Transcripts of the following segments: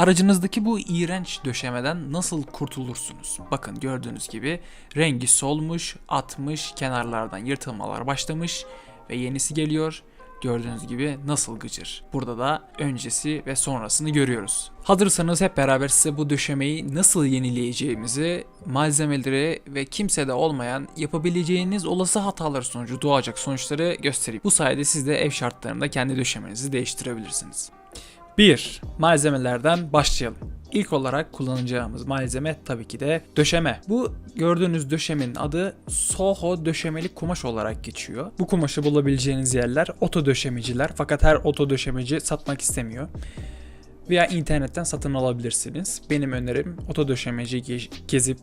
Aracınızdaki bu iğrenç döşemeden nasıl kurtulursunuz? Bakın gördüğünüz gibi rengi solmuş, atmış, kenarlardan yırtılmalar başlamış ve yenisi geliyor. Gördüğünüz gibi nasıl gıcır. Burada da öncesi ve sonrasını görüyoruz. Hazırsanız hep beraber size bu döşemeyi nasıl yenileyeceğimizi, malzemeleri ve kimsede olmayan yapabileceğiniz olası hatalar sonucu doğacak sonuçları göstereyim. Bu sayede siz de ev şartlarında kendi döşemenizi değiştirebilirsiniz. 1. Malzemelerden başlayalım. İlk olarak kullanacağımız malzeme tabii ki de döşeme. Bu gördüğünüz döşemenin adı Soho döşemeli kumaş olarak geçiyor. Bu kumaşı bulabileceğiniz yerler oto döşemeciler fakat her oto döşemeci satmak istemiyor. Veya internetten satın alabilirsiniz. Benim önerim oto döşemeci ge- gezip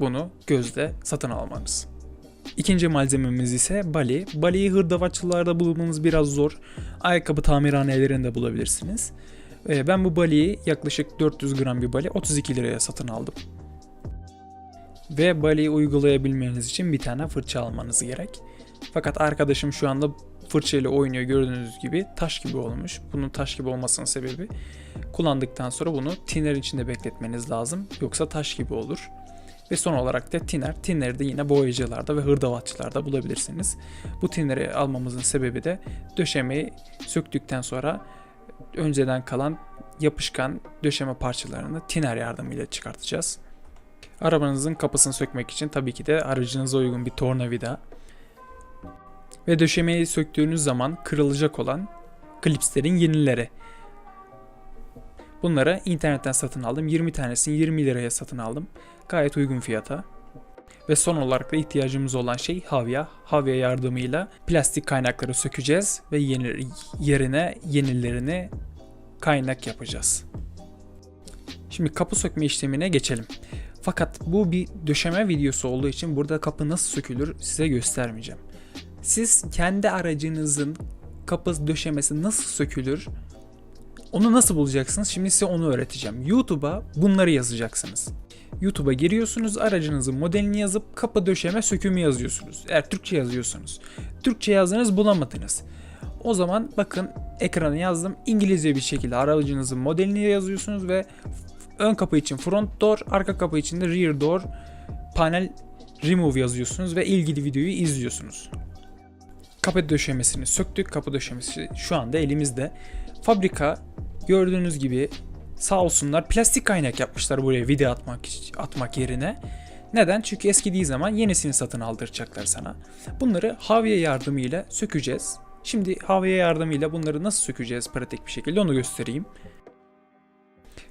bunu gözde satın almanız. İkinci malzememiz ise bali. Baliyi hırdavatçılarda bulmanız biraz zor. Ayakkabı tamirhanelerinde bulabilirsiniz. Ee, Ben bu baliyi yaklaşık 400 gram bir bali 32 liraya satın aldım. Ve baliyi uygulayabilmeniz için bir tane fırça almanız gerek. Fakat arkadaşım şu anda fırçayla oynuyor gördüğünüz gibi taş gibi olmuş. Bunun taş gibi olmasının sebebi kullandıktan sonra bunu tiner içinde bekletmeniz lazım. Yoksa taş gibi olur. Ve son olarak da tiner. Tineri de yine boyacılarda ve hırdavatçılarda bulabilirsiniz. Bu tineri almamızın sebebi de döşemeyi söktükten sonra önceden kalan yapışkan döşeme parçalarını tiner yardımıyla çıkartacağız. Arabanızın kapısını sökmek için tabii ki de aracınıza uygun bir tornavida ve döşemeyi söktüğünüz zaman kırılacak olan klipslerin yenileri. Bunları internetten satın aldım. 20 tanesini 20 liraya satın aldım. Gayet uygun fiyata. Ve son olarak da ihtiyacımız olan şey havya. Havya yardımıyla plastik kaynakları sökeceğiz ve yeni, yerine yenilerini kaynak yapacağız. Şimdi kapı sökme işlemine geçelim. Fakat bu bir döşeme videosu olduğu için burada kapı nasıl sökülür size göstermeyeceğim. Siz kendi aracınızın kapı döşemesi nasıl sökülür onu nasıl bulacaksınız? Şimdi size onu öğreteceğim. YouTube'a bunları yazacaksınız. YouTube'a giriyorsunuz, aracınızın modelini yazıp kapı döşeme sökümü yazıyorsunuz. Eğer Türkçe yazıyorsanız. Türkçe yazdınız bulamadınız. O zaman bakın ekrana yazdım. İngilizce bir şekilde aracınızın modelini yazıyorsunuz ve ön kapı için front door, arka kapı için de rear door panel remove yazıyorsunuz ve ilgili videoyu izliyorsunuz. Kapı döşemesini söktük. Kapı döşemesi şu anda elimizde. Fabrika gördüğünüz gibi sağ olsunlar plastik kaynak yapmışlar buraya video atmak atmak yerine. Neden? Çünkü eskidiği zaman yenisini satın aldıracaklar sana. Bunları havye yardımıyla sökeceğiz. Şimdi havye yardımıyla bunları nasıl sökeceğiz pratik bir şekilde onu göstereyim.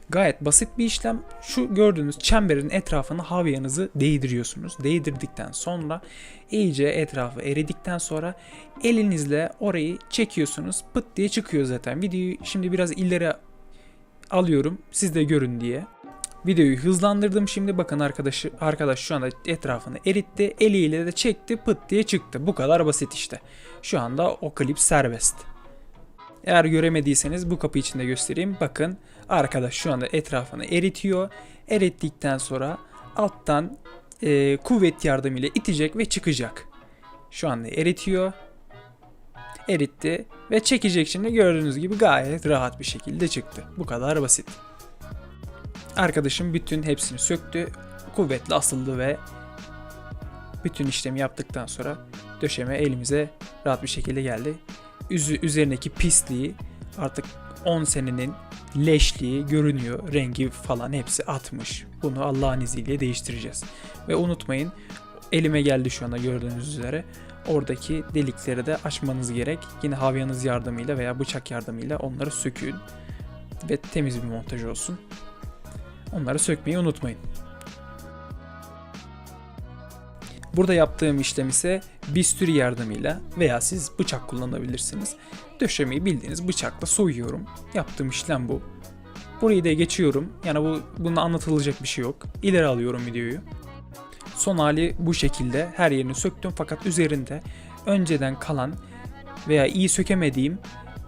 Gayet basit bir işlem. Şu gördüğünüz çemberin etrafına havyanızı değdiriyorsunuz. Değdirdikten sonra iyice etrafı eridikten sonra elinizle orayı çekiyorsunuz. Pıt diye çıkıyor zaten. Videoyu şimdi biraz ileri alıyorum siz de görün diye. Videoyu hızlandırdım şimdi bakın arkadaşı arkadaş şu anda etrafını eritti eliyle de çekti pıt diye çıktı bu kadar basit işte. Şu anda o klip serbest. Eğer göremediyseniz bu kapı içinde göstereyim. Bakın arkadaş şu anda etrafını eritiyor. Erittikten sonra alttan e, kuvvet yardımıyla itecek ve çıkacak. Şu anda eritiyor. Eritti ve çekecek şimdi gördüğünüz gibi gayet rahat bir şekilde çıktı. Bu kadar basit. Arkadaşım bütün hepsini söktü. Kuvvetle asıldı ve bütün işlemi yaptıktan sonra döşeme elimize rahat bir şekilde geldi. Üzü, üzerindeki pisliği artık 10 senenin leşliği görünüyor. Rengi falan hepsi atmış. Bunu Allah'ın izniyle değiştireceğiz. Ve unutmayın elime geldi şu anda gördüğünüz üzere. Oradaki delikleri de açmanız gerek. Yine havyanız yardımıyla veya bıçak yardımıyla onları sökün. Ve temiz bir montaj olsun. Onları sökmeyi unutmayın. Burada yaptığım işlem ise bisturi yardımıyla veya siz bıçak kullanabilirsiniz. Döşemeyi bildiğiniz bıçakla soyuyorum. Yaptığım işlem bu. Burayı da geçiyorum. Yani bu bununla anlatılacak bir şey yok. İleri alıyorum videoyu. Son hali bu şekilde. Her yerini söktüm fakat üzerinde önceden kalan veya iyi sökemediğim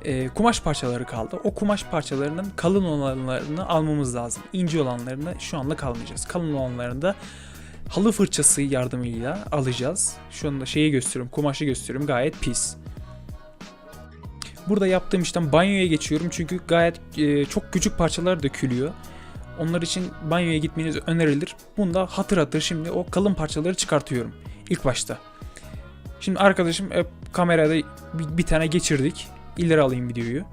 e, kumaş parçaları kaldı. O kumaş parçalarının kalın olanlarını almamız lazım. İnce olanlarını şu anlık almayacağız. Kalın olanlarını da halı fırçası yardımıyla alacağız. Şu anda şeyi gösteriyorum, kumaşı gösteriyorum gayet pis. Burada yaptığım işlem banyoya geçiyorum çünkü gayet e, çok küçük parçalar dökülüyor. Onlar için banyoya gitmeniz önerilir. Bunda hatır hatır şimdi o kalın parçaları çıkartıyorum ilk başta. Şimdi arkadaşım e, kamerada bir, bir tane geçirdik. İleri alayım videoyu.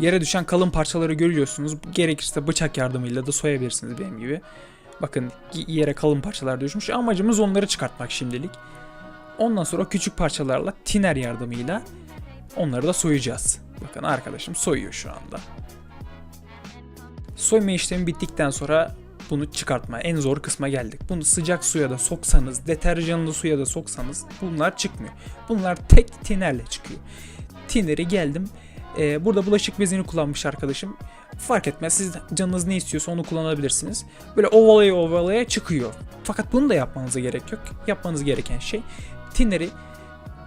Yere düşen kalın parçaları görüyorsunuz. Gerekirse bıçak yardımıyla da soyabilirsiniz benim gibi. Bakın yere kalın parçalar düşmüş. Amacımız onları çıkartmak şimdilik. Ondan sonra küçük parçalarla tiner yardımıyla onları da soyacağız. Bakın arkadaşım soyuyor şu anda. Soyma işlemi bittikten sonra bunu çıkartma en zor kısma geldik. Bunu sıcak suya da soksanız, deterjanlı suya da soksanız bunlar çıkmıyor. Bunlar tek tinerle çıkıyor. Tineri geldim. Ee, burada bulaşık bezini kullanmış arkadaşım. Fark etmez siz canınız ne istiyorsa onu kullanabilirsiniz. Böyle ovalaya ovalaya çıkıyor. Fakat bunu da yapmanıza gerek yok. Yapmanız gereken şey tineri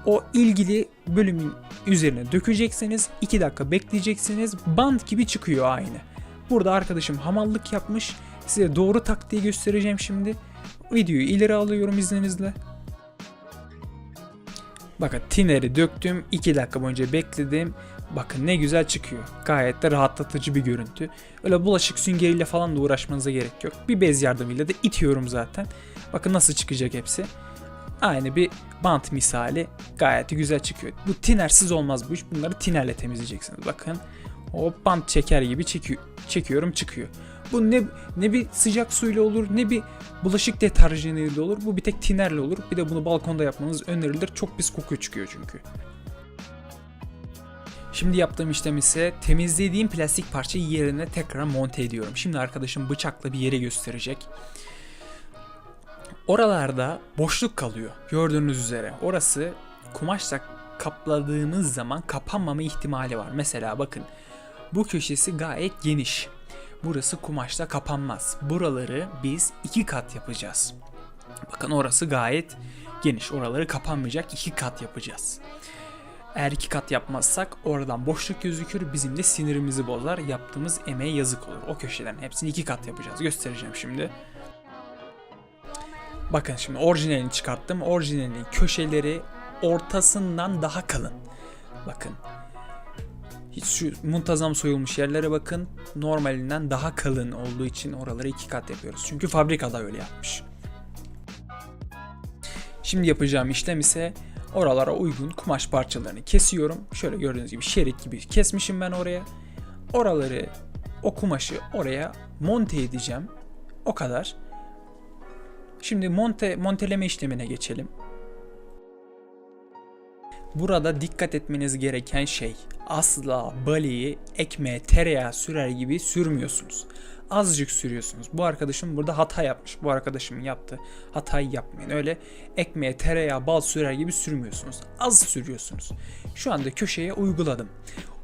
o ilgili bölümün üzerine dökeceksiniz. 2 dakika bekleyeceksiniz. Bant gibi çıkıyor aynı. Burada arkadaşım hamallık yapmış. Size doğru taktiği göstereceğim şimdi. Videoyu ileri alıyorum izninizle. Bakın tineri döktüm. 2 dakika boyunca bekledim. Bakın ne güzel çıkıyor. Gayet de rahatlatıcı bir görüntü. Öyle bulaşık süngeriyle falan da uğraşmanıza gerek yok. Bir bez yardımıyla da itiyorum zaten. Bakın nasıl çıkacak hepsi. Aynı bir bant misali gayet güzel çıkıyor. Bu tinersiz olmaz bu iş. Bunları tinerle temizleyeceksiniz. Bakın o bant çeker gibi çekiyor, çekiyorum çıkıyor. Bu ne ne bir sıcak suyla olur ne bir bulaşık deterjanıyla olur. Bu bir tek tinerle olur. Bir de bunu balkonda yapmanız önerilir. Çok pis koku çıkıyor çünkü. Şimdi yaptığım işlem ise temizlediğim plastik parçayı yerine tekrar monte ediyorum. Şimdi arkadaşım bıçakla bir yere gösterecek. Oralarda boşluk kalıyor. Gördüğünüz üzere. Orası kumaşla kapladığınız zaman kapanmama ihtimali var. Mesela bakın bu köşesi gayet geniş. Burası kumaşla kapanmaz. Buraları biz iki kat yapacağız. Bakın orası gayet geniş. Oraları kapanmayacak iki kat yapacağız. Eğer iki kat yapmazsak oradan boşluk gözükür. Bizim de sinirimizi bozar. Yaptığımız emeğe yazık olur. O köşelerin hepsini iki kat yapacağız. Göstereceğim şimdi. Bakın şimdi orijinalini çıkarttım. Orijinalinin köşeleri ortasından daha kalın. Bakın. Hiç şu muntazam soyulmuş yerlere bakın. Normalinden daha kalın olduğu için oraları iki kat yapıyoruz. Çünkü fabrikada öyle yapmış. Şimdi yapacağım işlem ise oralara uygun kumaş parçalarını kesiyorum. Şöyle gördüğünüz gibi şerit gibi kesmişim ben oraya. Oraları o kumaşı oraya monte edeceğim. O kadar. Şimdi monte monteleme işlemine geçelim. Burada dikkat etmeniz gereken şey asla baliyi ekmeğe tereyağı sürer gibi sürmüyorsunuz. Azıcık sürüyorsunuz. Bu arkadaşım burada hata yapmış. Bu arkadaşımın yaptığı hatayı yapmayın. Öyle ekmeğe tereyağı bal sürer gibi sürmüyorsunuz. Az sürüyorsunuz. Şu anda köşeye uyguladım.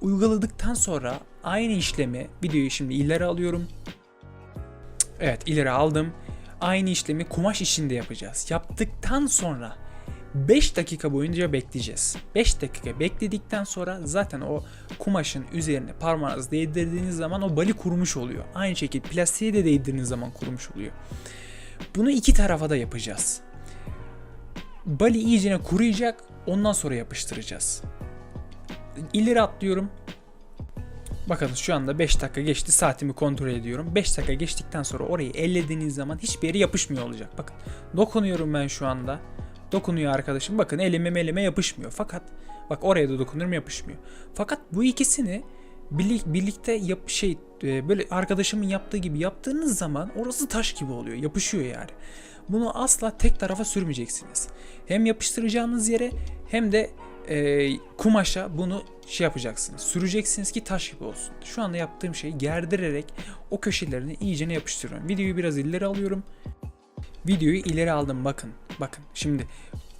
Uyguladıktan sonra aynı işlemi videoyu şimdi ileri alıyorum. Evet ileri aldım. Aynı işlemi kumaş işinde yapacağız. Yaptıktan sonra 5 dakika boyunca bekleyeceğiz. 5 dakika bekledikten sonra zaten o kumaşın üzerine parmağınızı değdirdiğiniz zaman o bali kurumuş oluyor. Aynı şekilde plastiğe de değdirdiğiniz zaman kurumuş oluyor. Bunu iki tarafa da yapacağız. Bali iyicene kuruyacak ondan sonra yapıştıracağız. İleri atlıyorum. Bakın şu anda 5 dakika geçti saatimi kontrol ediyorum. 5 dakika geçtikten sonra orayı ellediğiniz zaman hiçbir yere yapışmıyor olacak. Bakın dokunuyorum ben şu anda. Dokunuyor arkadaşım. Bakın elime elime yapışmıyor. Fakat bak oraya da dokunuyorum yapışmıyor. Fakat bu ikisini birlikte yap şey e, böyle arkadaşımın yaptığı gibi yaptığınız zaman orası taş gibi oluyor. Yapışıyor yani. Bunu asla tek tarafa sürmeyeceksiniz. Hem yapıştıracağınız yere hem de e, kumaşa bunu şey yapacaksınız. Süreceksiniz ki taş gibi olsun. Şu anda yaptığım şey gerdirerek o köşelerini iyicene yapıştırıyorum. Videoyu biraz ileri alıyorum. Videoyu ileri aldım bakın. Bakın şimdi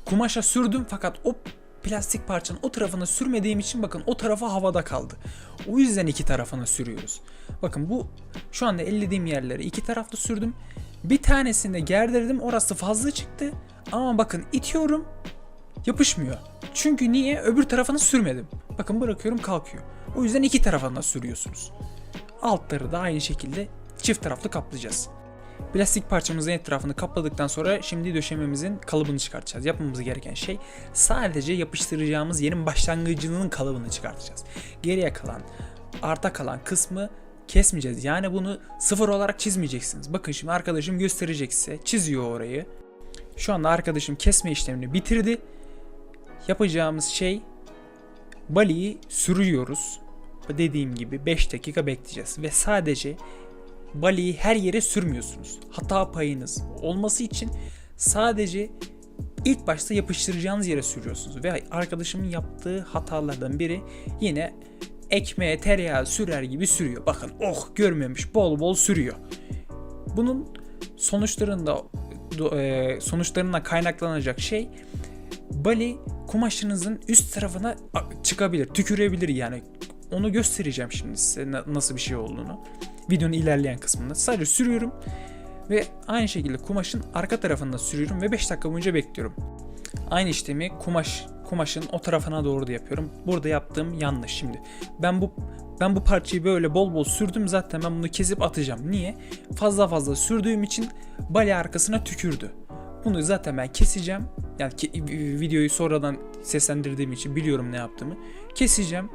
kumaşa sürdüm fakat o plastik parçanın o tarafına sürmediğim için bakın o tarafa havada kaldı. O yüzden iki tarafına sürüyoruz. Bakın bu şu anda ellediğim yerleri iki tarafta sürdüm. Bir tanesinde gerdirdim orası fazla çıktı. Ama bakın itiyorum yapışmıyor. Çünkü niye? Öbür tarafını sürmedim. Bakın bırakıyorum kalkıyor. O yüzden iki tarafına sürüyorsunuz. Altları da aynı şekilde çift taraflı kaplayacağız. Plastik parçamızın etrafını kapladıktan sonra şimdi döşememizin kalıbını çıkartacağız. Yapmamız gereken şey sadece yapıştıracağımız yerin başlangıcının kalıbını çıkartacağız. Geriye kalan, arta kalan kısmı kesmeyeceğiz. Yani bunu sıfır olarak çizmeyeceksiniz. Bakın şimdi arkadaşım gösterecek size. Çiziyor orayı. Şu anda arkadaşım kesme işlemini bitirdi. Yapacağımız şey baliyi sürüyoruz. Dediğim gibi 5 dakika bekleyeceğiz ve sadece baliyi her yere sürmüyorsunuz. Hata payınız olması için sadece ilk başta yapıştıracağınız yere sürüyorsunuz. Ve arkadaşımın yaptığı hatalardan biri yine ekmeğe tereyağı sürer gibi sürüyor. Bakın oh görmemiş bol bol sürüyor. Bunun sonuçlarında e, sonuçlarından kaynaklanacak şey bali kumaşınızın üst tarafına çıkabilir, tükürebilir yani. Onu göstereceğim şimdi size na- nasıl bir şey olduğunu. Videonun ilerleyen kısmında. Sadece sürüyorum ve aynı şekilde kumaşın arka tarafında sürüyorum ve 5 dakika boyunca bekliyorum. Aynı işlemi kumaş kumaşın o tarafına doğru da yapıyorum. Burada yaptığım yanlış şimdi. Ben bu ben bu parçayı böyle bol bol sürdüm zaten ben bunu kesip atacağım. Niye? Fazla fazla sürdüğüm için bale arkasına tükürdü. Bunu zaten ben keseceğim. Yani ke- videoyu sonradan seslendirdiğim için biliyorum ne yaptığımı. Keseceğim.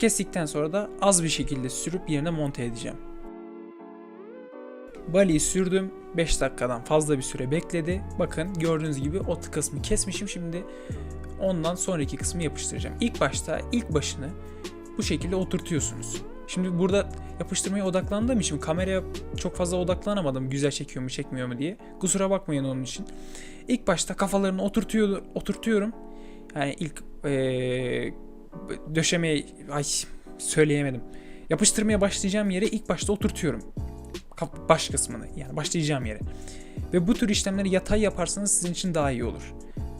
Kestikten sonra da az bir şekilde sürüp yerine monte edeceğim. Bali'yi sürdüm. 5 dakikadan fazla bir süre bekledi. Bakın gördüğünüz gibi o kısmı kesmişim. Şimdi ondan sonraki kısmı yapıştıracağım. İlk başta ilk başını bu şekilde oturtuyorsunuz. Şimdi burada yapıştırmaya odaklandığım için kameraya çok fazla odaklanamadım güzel çekiyor mu çekmiyor mu diye. Kusura bakmayın onun için. İlk başta kafalarını oturtuyor, oturtuyorum. Yani ilk ee, döşemeye ay söyleyemedim. Yapıştırmaya başlayacağım yere ilk başta oturtuyorum. Baş kısmını yani başlayacağım yere. Ve bu tür işlemleri yatay yaparsanız sizin için daha iyi olur.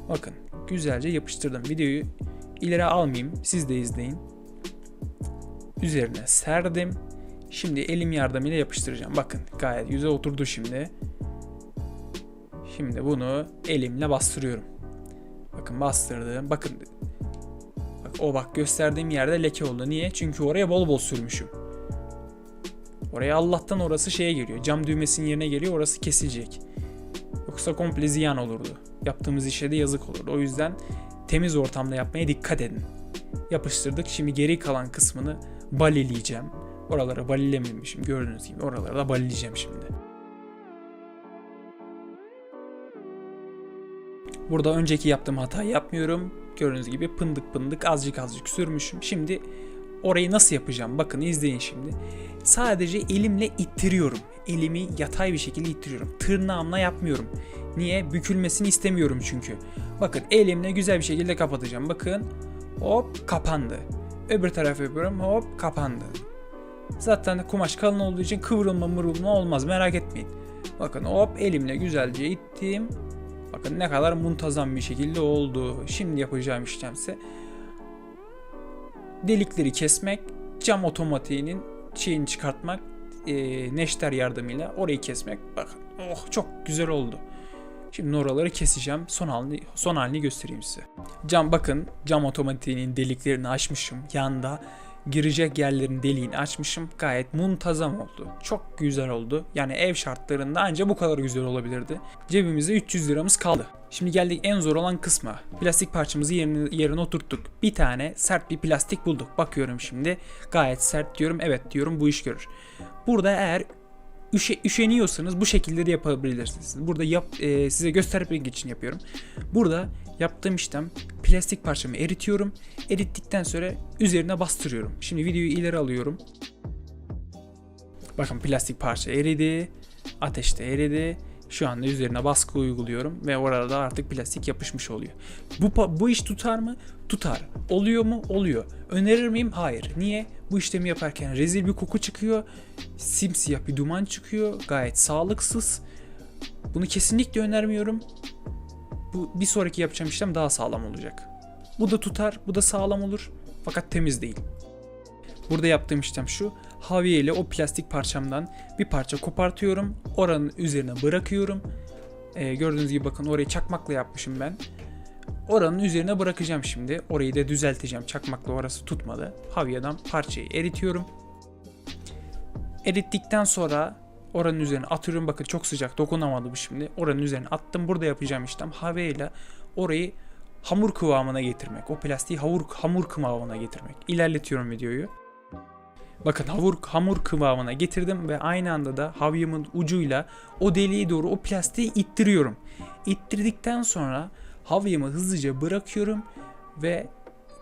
Bakın güzelce yapıştırdım. Videoyu ileri almayayım. Siz de izleyin. Üzerine serdim. Şimdi elim yardımıyla yapıştıracağım. Bakın gayet güzel oturdu şimdi. Şimdi bunu elimle bastırıyorum. Bakın bastırdım. Bakın Bak o bak gösterdiğim yerde leke oldu. Niye? Çünkü oraya bol bol sürmüşüm. Oraya Allah'tan orası şeye geliyor. Cam düğmesinin yerine geliyor. Orası kesilecek. Yoksa komple ziyan olurdu. Yaptığımız işe de yazık olurdu. O yüzden temiz ortamda yapmaya dikkat edin. Yapıştırdık. Şimdi geri kalan kısmını balileyeceğim. Oraları balilememişim. Gördüğünüz gibi oraları da balileyeceğim şimdi. Burada önceki yaptığım hatayı yapmıyorum. Gördüğünüz gibi pındık pındık azıcık azıcık sürmüşüm. Şimdi orayı nasıl yapacağım? Bakın izleyin şimdi. Sadece elimle ittiriyorum. Elimi yatay bir şekilde ittiriyorum. Tırnağımla yapmıyorum. Niye? Bükülmesini istemiyorum çünkü. Bakın elimle güzel bir şekilde kapatacağım. Bakın hop kapandı. Öbür tarafa yapıyorum hop kapandı. Zaten kumaş kalın olduğu için kıvrılma mırılma olmaz merak etmeyin. Bakın hop elimle güzelce ittim. Bakın ne kadar muntazam bir şekilde oldu. Şimdi yapacağım işlemse delikleri kesmek, cam otomatiğinin şeyini çıkartmak, e, neşter yardımıyla orayı kesmek. Bakın oh çok güzel oldu. Şimdi oraları keseceğim. Son halini, son halini göstereyim size. Cam bakın cam otomatiğinin deliklerini açmışım. Yanda girecek yerlerin deliğini açmışım. Gayet muntazam oldu. Çok güzel oldu. Yani ev şartlarında ancak bu kadar güzel olabilirdi. Cebimizde 300 liramız kaldı. Şimdi geldik en zor olan kısma. Plastik parçamızı yerine, yerine oturttuk. Bir tane sert bir plastik bulduk. Bakıyorum şimdi. Gayet sert diyorum. Evet diyorum bu iş görür. Burada eğer üşe, üşeniyorsanız bu şekilde de yapabilirsiniz. Burada yap, e, size göstermek için yapıyorum. Burada yaptığım işlem plastik parçamı eritiyorum. Erittikten sonra üzerine bastırıyorum. Şimdi videoyu ileri alıyorum. Bakın plastik parça eridi. Ateşte eridi. Şu anda üzerine baskı uyguluyorum ve orada artık plastik yapışmış oluyor. Bu bu iş tutar mı? Tutar. Oluyor mu? Oluyor. Önerir miyim? Hayır. Niye? Bu işlemi yaparken rezil bir koku çıkıyor. Simsiyah bir duman çıkıyor. Gayet sağlıksız. Bunu kesinlikle önermiyorum. Bu bir sonraki yapacağım işlem daha sağlam olacak. Bu da tutar, bu da sağlam olur. Fakat temiz değil. Burada yaptığım işlem şu. Havye ile o plastik parçamdan bir parça kopartıyorum. Oranın üzerine bırakıyorum. Ee, gördüğünüz gibi bakın orayı çakmakla yapmışım ben. Oranın üzerine bırakacağım şimdi. Orayı da düzelteceğim. Çakmakla orası tutmadı. Havyeden parçayı eritiyorum. Erittikten sonra Oranın üzerine atıyorum bakın çok sıcak dokunamadım şimdi. Oranın üzerine attım. Burada yapacağım işlem havayla orayı hamur kıvamına getirmek. O plastiği hamur, hamur kıvamına getirmek. İlerletiyorum videoyu. Bakın hamur, hamur kıvamına getirdim ve aynı anda da havyamın ucuyla o deliğe doğru o plastiği ittiriyorum. İttirdikten sonra havyamı hızlıca bırakıyorum ve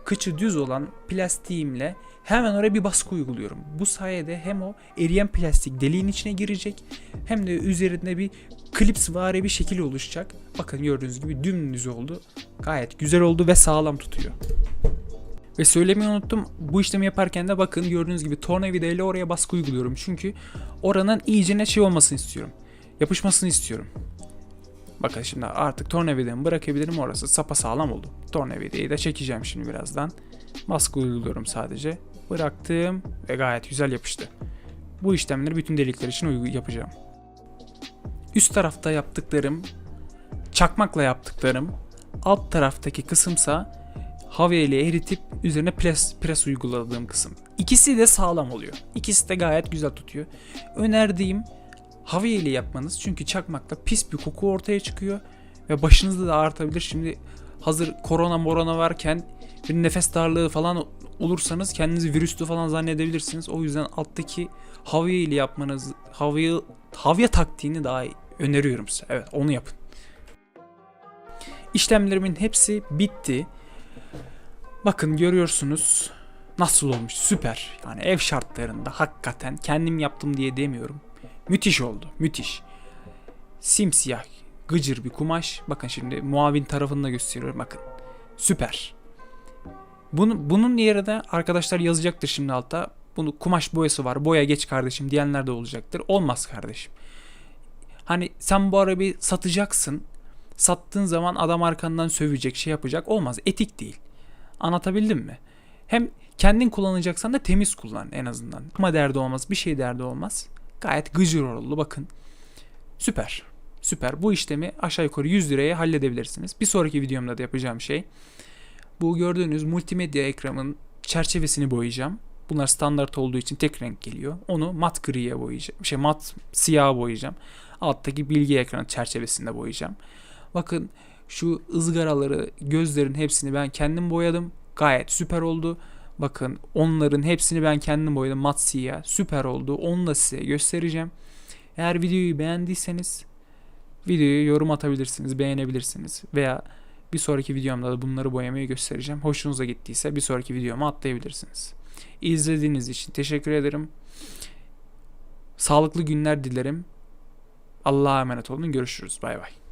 kıçı düz olan plastiğimle hemen oraya bir baskı uyguluyorum. Bu sayede hem o eriyen plastik deliğin içine girecek hem de üzerinde bir klips vari bir şekil oluşacak. Bakın gördüğünüz gibi dümdüz oldu. Gayet güzel oldu ve sağlam tutuyor. Ve söylemeyi unuttum. Bu işlemi yaparken de bakın gördüğünüz gibi tornavida ile oraya baskı uyguluyorum. Çünkü oranın iyice şey olmasını istiyorum. Yapışmasını istiyorum. Bakın şimdi artık tornavidamı bırakabilirim. Orası sapa sağlam oldu. Tornavidayı da çekeceğim şimdi birazdan. Baskı uyguluyorum sadece. Bıraktım ve gayet güzel yapıştı. Bu işlemleri bütün delikler için yapacağım. Üst tarafta yaptıklarım, çakmakla yaptıklarım, alt taraftaki kısımsa havya ile eritip üzerine pres, pres uyguladığım kısım. İkisi de sağlam oluyor. İkisi de gayet güzel tutuyor. Önerdiğim havya ile yapmanız çünkü çakmakla pis bir koku ortaya çıkıyor ve başınızda da artabilir. Şimdi hazır korona morona varken bir nefes darlığı falan olursanız kendinizi virüslü falan zannedebilirsiniz. O yüzden alttaki havya ile yapmanız havya havya taktiğini daha iyi öneriyorum size. Evet onu yapın. İşlemlerimin hepsi bitti. Bakın görüyorsunuz nasıl olmuş süper. Yani ev şartlarında hakikaten kendim yaptım diye demiyorum. Müthiş oldu müthiş. Simsiyah gıcır bir kumaş. Bakın şimdi muavin tarafını da gösteriyorum bakın. Süper. Bunu, bunun yerine arkadaşlar yazacaktır şimdi altta. Bunu kumaş boyası var. Boya geç kardeşim diyenler de olacaktır. Olmaz kardeşim. Hani sen bu arabayı satacaksın. Sattığın zaman adam arkandan sövecek, şey yapacak. Olmaz. Etik değil. Anlatabildim mi? Hem kendin kullanacaksan da temiz kullan en azından. Ama derdi olmaz, bir şey derdi olmaz. Gayet gıcır oldu bakın. Süper. Süper. Bu işlemi aşağı yukarı 100 liraya halledebilirsiniz. Bir sonraki videomda da yapacağım şey. Bu gördüğünüz multimedya ekranın çerçevesini boyayacağım. Bunlar standart olduğu için tek renk geliyor. Onu mat griye boyayacağım. Şey mat siyah boyayacağım. Alttaki bilgi ekranı çerçevesinde boyayacağım. Bakın şu ızgaraları, gözlerin hepsini ben kendim boyadım. Gayet süper oldu. Bakın onların hepsini ben kendim boyadım mat siyah. Süper oldu. Onu da size göstereceğim. Eğer videoyu beğendiyseniz videoyu yorum atabilirsiniz, beğenebilirsiniz veya bir sonraki videomda da bunları boyamayı göstereceğim. Hoşunuza gittiyse bir sonraki videoma atlayabilirsiniz. İzlediğiniz için teşekkür ederim. Sağlıklı günler dilerim. Allah'a emanet olun. Görüşürüz. Bay bay.